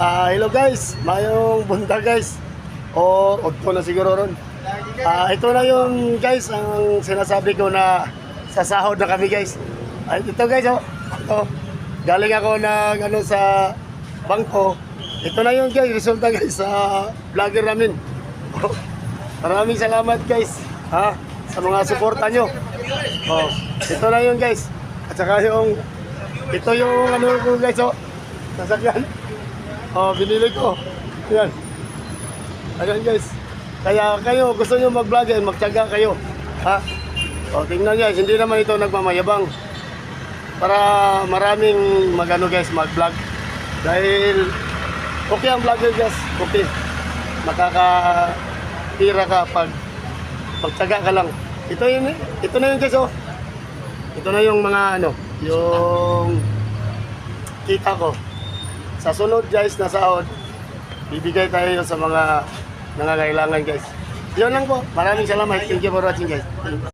Ah, hello guys, mayong bunta guys. O, odto na siguro ron. Ah, ito na yung guys, ang sinasabi ko na sasahod na kami guys. Ay, ito guys, oh. Ito. Galing ako ng ano sa bangko. Ito na yung guys, resulta guys sa vlogger namin. Maraming salamat guys. Ha? Sa mga suporta nyo. Oh, ito na yung guys. At saka yung ito yung ano guys, oh. Sasakyan. Oh, binili ko. Yan. Ayan guys. Kaya kayo, gusto nyo mag-vlog yan, magtyaga kayo. Ha? O, tingnan guys, hindi naman ito nagmamayabang. Para maraming magano guys, mag-vlog. Dahil okay ang vlogger guys, okay. Makaka-tira ka pag magtyaga ka lang. Ito yun, ito na yun guys, oh. Ito na yung mga ano, yung kita ko. Sa sunod guys na sahod, bibigay tayo sa mga nangangailangan guys. Yun lang po. Maraming salamat. Thank you for watching guys.